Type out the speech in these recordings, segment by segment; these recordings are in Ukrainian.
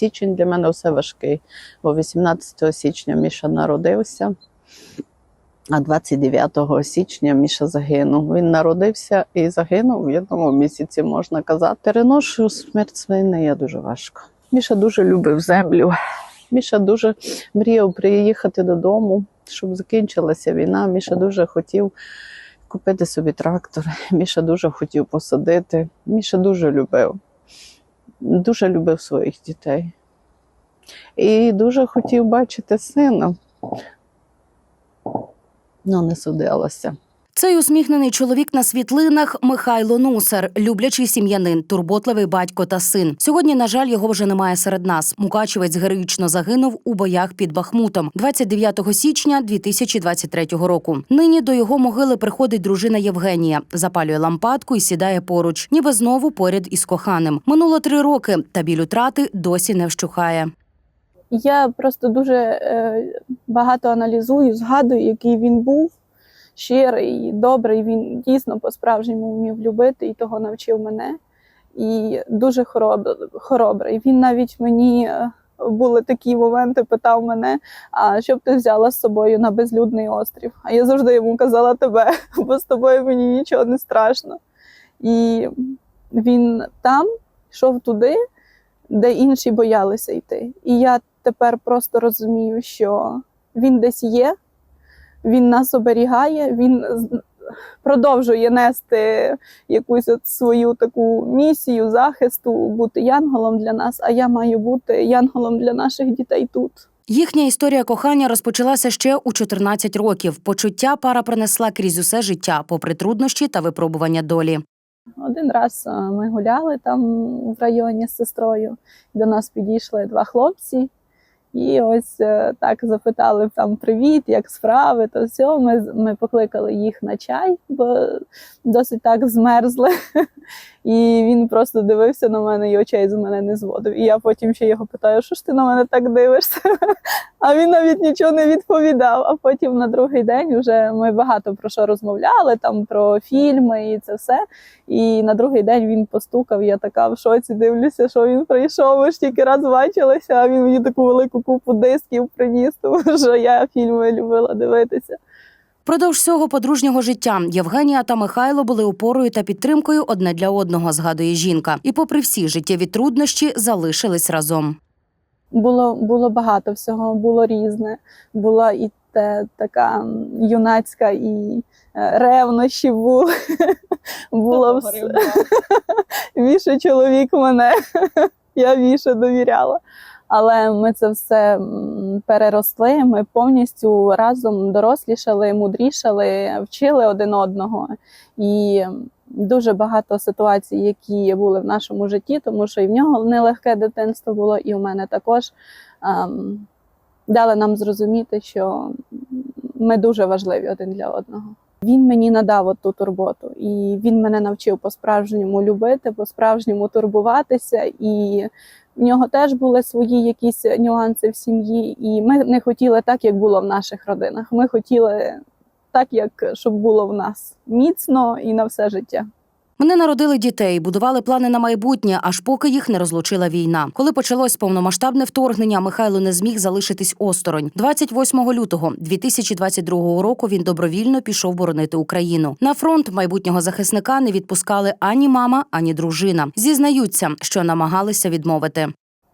січень для мене все важкий, бо 18 січня Міша народився, а 29 січня Міша загинув. Він народився і загинув в одному місяці, можна казати. Переношу смерть свини я дуже важко. Міша дуже любив землю. Міша дуже мріяв приїхати додому, щоб закінчилася війна. Міша дуже хотів купити собі трактор. Міша дуже хотів посадити. Міша дуже любив. Дуже любив своїх дітей. І дуже хотів бачити сина. Ну, не судилося. Цей усміхнений чоловік на світлинах Михайло Нусер, люблячий сім'янин, турботливий батько та син. Сьогодні, на жаль, його вже немає серед нас. Мукачевець героїчно загинув у боях під Бахмутом 29 січня 2023 року. Нині до його могили приходить дружина Євгенія, запалює лампадку і сідає поруч, ніби знову поряд із коханим. Минуло три роки, та біль утрати досі не вщухає. Я просто дуже е, багато аналізую, згадую, який він був щирий, і добрий. Він дійсно по-справжньому вмів любити і того навчив мене. І дуже хороб- хоробрий. Він навіть мені е, були такі моменти, питав мене, а що б ти взяла з собою на безлюдний острів? А я завжди йому казала тебе, бо з тобою мені нічого не страшно. І він там йшов туди, де інші боялися йти. І я тепер просто розумію, що він десь є, він нас оберігає, він продовжує нести якусь от свою таку місію захисту, бути янголом для нас, а я маю бути янголом для наших дітей тут. Їхня історія кохання розпочалася ще у 14 років. Почуття пара принесла крізь усе життя, попри труднощі та випробування долі. Один раз е, ми гуляли там в районі з сестрою. До нас підійшли два хлопці, і ось е, так запитали там привіт, як справи, то все. Ми, ми покликали їх на чай, бо досить так змерзли. І він просто дивився на мене і очей з мене не зводив. І я потім ще його питаю, що ж ти на мене так дивишся? А він навіть нічого не відповідав. А потім на другий день вже ми багато про що розмовляли, там про фільми і це все. І на другий день він постукав. Я така в шоці дивлюся, що він прийшов. Ми ж тільки раз бачилися, а він мені таку велику купу дисків приніс, тому що я фільми любила дивитися. Продовж всього подружнього життя Євгенія та Михайло були опорою та підтримкою одне для одного, згадує жінка. І, попри всі життєві труднощі, залишились разом. Було, було багато всього, було різне. Була і те, така юнацька, і е, ревнощі були. Було все. Віше чоловік мене, я віше довіряла. Але ми це все переросли. Ми повністю разом дорослішали, мудрішали, вчили один одного. І дуже багато ситуацій, які були в нашому житті, тому що і в нього нелегке дитинство було, і у мене також ем, дали нам зрозуміти, що ми дуже важливі один для одного. Він мені надав от ту турботу, і він мене навчив по-справжньому любити, по-справжньому турбуватися. І в нього теж були свої якісь нюанси в сім'ї. І ми не хотіли так, як було в наших родинах. Ми хотіли так, як щоб було в нас міцно і на все життя. Вони народили дітей, будували плани на майбутнє, аж поки їх не розлучила війна. Коли почалось повномасштабне вторгнення, Михайло не зміг залишитись осторонь. 28 лютого 2022 року він добровільно пішов боронити Україну. На фронт майбутнього захисника не відпускали ані мама, ані дружина. Зізнаються, що намагалися відмовити.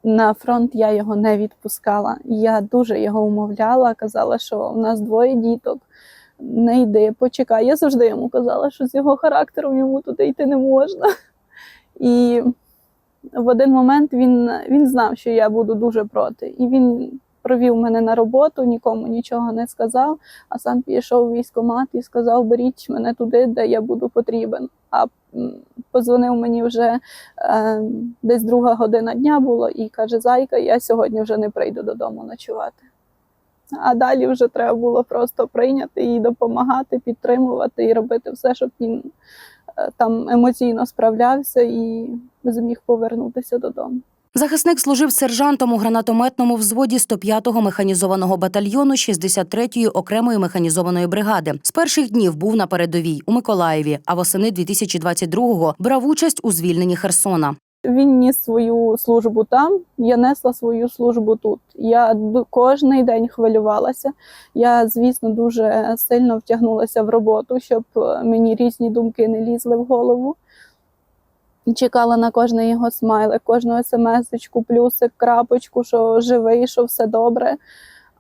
На фронт я його не відпускала. Я дуже його умовляла, казала, що в нас двоє діток. Не йди, почекай. Я завжди йому казала, що з його характером йому туди йти не можна. І в один момент він, він знав, що я буду дуже проти. І він провів мене на роботу, нікому нічого не сказав, а сам пішов в військкомат і сказав: беріть мене туди, де я буду потрібен. А позвонив мені вже е, десь друга година дня було, і каже: Зайка, я сьогодні вже не прийду додому ночувати. А далі вже треба було просто прийняти і допомагати, підтримувати і робити все, щоб він е, там емоційно справлявся і зміг повернутися додому. Захисник служив сержантом у гранатометному взводі 105-го механізованого батальйону 63-ї окремої механізованої бригади. З перших днів був на передовій у Миколаєві, а восени 2022-го брав участь у звільненні Херсона. Він ніс свою службу там, я несла свою службу тут. Я кожний день хвилювалася. Я, звісно, дуже сильно втягнулася в роботу, щоб е, мені різні думки не лізли в голову. Чекала на кожний його смайлик, кожну смс-очку, плюсик, крапочку, що живий, що все добре.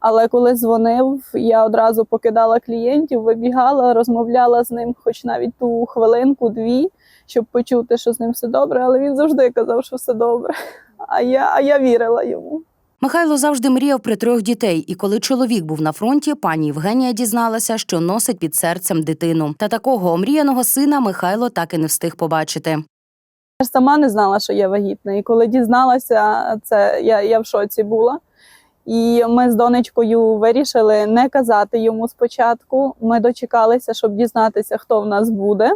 Але коли дзвонив, я одразу покидала клієнтів, вибігала, розмовляла з ним, хоч навіть ту хвилинку, дві, щоб почути, що з ним все добре. Але він завжди казав, що все добре. А я, а я вірила йому. Михайло завжди мріяв про трьох дітей, і коли чоловік був на фронті, пані Євгенія дізналася, що носить під серцем дитину. Та такого омріяного сина Михайло так і не встиг побачити. Я ж сама не знала, що я вагітна. І коли дізналася, це я, я в шоці була. І ми з донечкою вирішили не казати йому спочатку. Ми дочекалися, щоб дізнатися, хто в нас буде.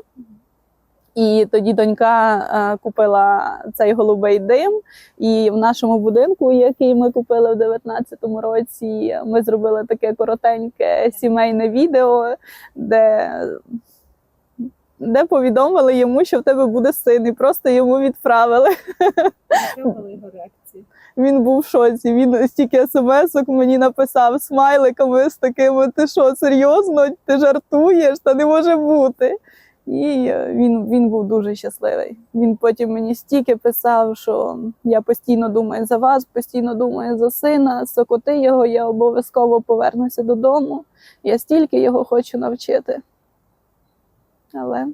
І тоді донька е, купила цей голубий дим. І в нашому будинку, який ми купили в 19-му році, ми зробили таке коротеньке сімейне відео, де де повідомили йому, що в тебе буде син, і просто йому відправили. Він був в шоці. Він стільки смс-ок мені написав смайликами з такими: ти що, серйозно? Ти жартуєш? Та не може бути. І е, він, він був дуже щасливий. Він потім мені стільки писав, що я постійно думаю за вас, постійно думаю за сина, сокоти його, я обов'язково повернуся додому. Я стільки його хочу навчити. Але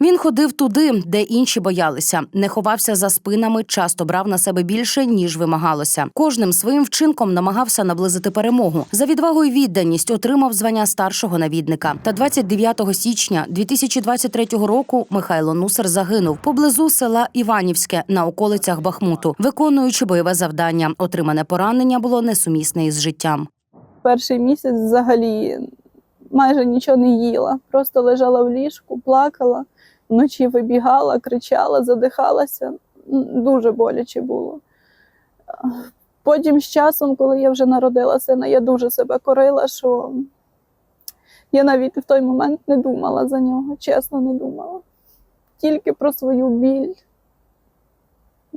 Він ходив туди, де інші боялися, не ховався за спинами, часто брав на себе більше, ніж вимагалося. Кожним своїм вчинком намагався наблизити перемогу. За відвагу і відданість отримав звання старшого навідника. Та 29 січня 2023 року Михайло Нусер загинув поблизу села Іванівське на околицях Бахмуту, виконуючи бойове завдання. Отримане поранення було несумісне із життям. перший місяць взагалі майже нічого не їла. Просто лежала в ліжку, плакала, вночі вибігала, кричала, задихалася. Дуже боляче було. Потім з часом, коли я вже народила сина, я дуже себе корила, що я навіть в той момент не думала за нього, чесно не думала. Тільки про свою біль.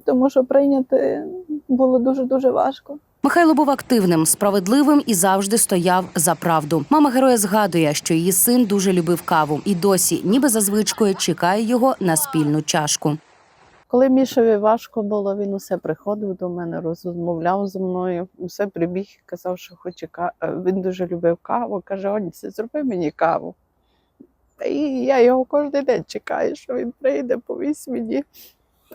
Тому що прийняти було дуже-дуже важко. Михайло був активним, справедливим і завжди стояв за правду. Мама героя згадує, що її син дуже любив каву і досі, ніби за звичкою, чекає його на спільну чашку. Коли Мішеві важко було, він усе приходив до мене, розмовляв зі мною, усе прибіг і казав, що хоче каву. Він дуже любив каву. Каже, Онісе, зроби мені каву. І я його кожен день чекаю, що він прийде, повість мені.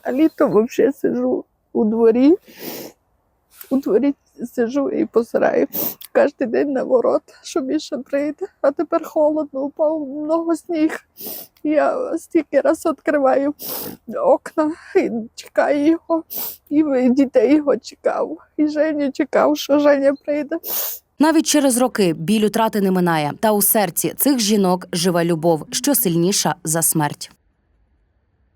А літом взагалі сижу у дворі. У дворі сижу і позираю кожен день на ворот, що Міша прийде. А тепер холодно, упав много сніг. Я стільки раз відкриваю окна і чекаю його, і дітей його чекав. І Женю чекав, що Женя прийде. Навіть через роки біль утрати не минає. Та у серці цих жінок живе любов, що сильніша за смерть.